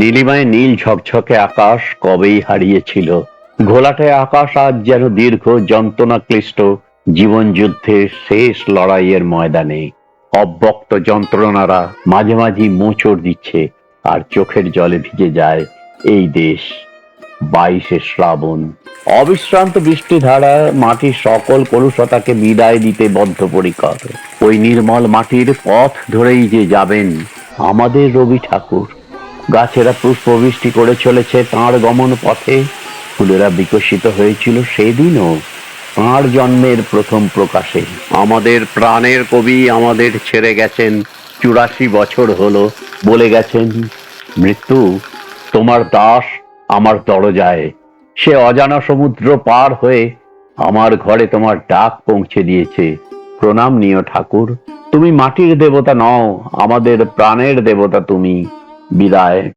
নীলিমায় নীল ঝকঝকে আকাশ কবেই হারিয়েছিল। ঘোলাটে আকাশ আজ যেন দীর্ঘ যন্ত্রণা ক্লিষ্ট জীবন যুদ্ধের শেষ লড়াইয়ের ময়দানে। অব্যক্ত যন্ত্রণারা মাঝে মাঝে মোচড় দিচ্ছে, আর চোখের জলে ভিজে যায় এই দেশ। বাইশে শ্রাবণ। অবিশ্রান্ত বৃষ্টি ধারা মাটির সকল কলুষতাকে বিদায় দিতে বদ্ধপরিকর। ওই নির্মল মাটির পথ ধরেই যে যাবেন আমাদের রবি ঠাকুর। গাছেরা পুষ্পবৃষ্টি করে চলেছে তাঁর গমন পথে। ফুলেরা বিকশিত হয়েছিল সেদিনও। তাঁর জন্মের প্রথম প্রকাশে। আমাদের প্রাণের কবি আমাদের ছেড়ে গেছেন। চুরাশি বছর হলো। বলে গেছেন মৃত্যু তোমার দাস আমার দরজায়। সে অজানা সমুদ্র পার হয়ে আমার ঘরে তোমার ডাক পৌঁছে দিয়েছে। প্রণাম নিও ঠাকুর। তুমি মাটির দেবতা নও আমাদের প্রাণের দেবতা তুমি। বিদায়